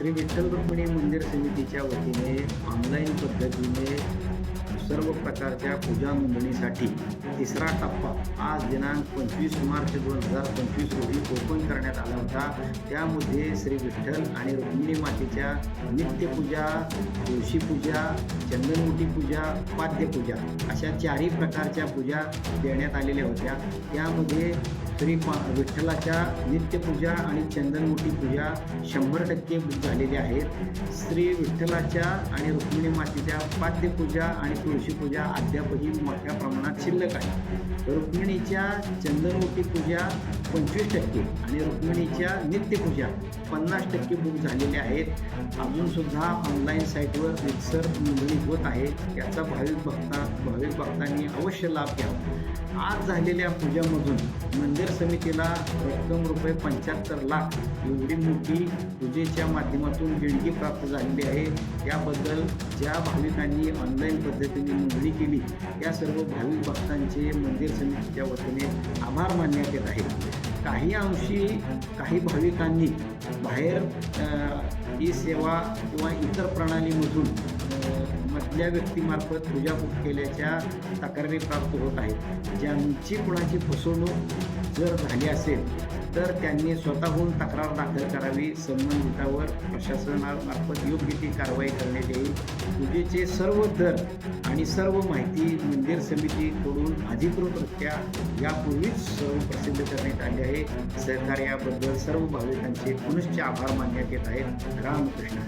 श्री विठ्ठल रुक्मिणी मंदिर समितीच्या वतीने ऑनलाईन पद्धतीने सर्व प्रकारच्या पूजा नोंदणीसाठी तिसरा टप्पा आज दिनांक पंचवीस मार्च दोन हजार पंचवीस रोजी ओपन करण्यात आला होता. त्यामध्ये श्री विठ्ठल आणि रुक्मिणी मातेच्या नित्यपूजा तुळशीपूजा चंदनमुठी पूजा पाद्यपूजा अशा चारही प्रकारच्या पूजा देण्यात आलेल्या होत्या. त्यामध्ये श्री विठ्ठलाच्या नित्यपूजा आणि चंदनमुठी पूजा शंभर टक्के बुक आहेत. श्री विठ्ठलाच्या आणि रुक्मिणी मातेच्या पाद्यपूजा आणि तुळशीपूजा अद्यापही मोठ्या प्रमाणात शिल्लक आहे. रुक्मिणीच्या चंदनमुठी पूजा पंचवीस टक्के आणि रुक्मिणीच्या नित्यपूजा पन्नास टक्के बुक झालेल्या आहेत. अजूनसुद्धा ऑनलाईन साईटवर रितसर नोंदणी होत आहे. याचा भाविक भक्ता भाविक भक्तांनी अवश्य लाभ घ्यावा आज झालेल्या पूजामधून मंदिर समितीला रक्कम रुपये पंच्याहत्तर लाख एवढी मोठी पूजेच्या माध्यमातून देणगी प्राप्त झालेली आहे. त्याबद्दल ज्या भाविकांनी ऑनलाईन पद्धतीने नोंदणी केली त्या सर्व भाविक भक्तांचे मंदिर समितीच्या वतीने आभार मानण्यात येत आहे. काही अंशी काही भाविकांनी बाहेर ही सेवा किंवा इतर प्रणालीमधून मधल्या व्यक्तीमार्फत पूजा केल्याच्या तक्रारी प्राप्त होत आहेत. ज्यांची कुणाची फसवणूक जर झाली असेल तर त्यांनी स्वतःहून तक्रार दाखल करावी. संबंधितावर प्रशासनामार्फत योग्य ती कारवाई करण्यात येईल. पूजेचे सर्व दर आणि सर्व माहिती मंदिर समितीकडून अधिकृतरित्या यापूर्वीच सर्व प्रसिद्ध करण्यात आली आहे. सहकार्याबद्दल सर्व भाविकांचे पुनश्च आभार मानण्यात येत आहेत. रामकृष्ण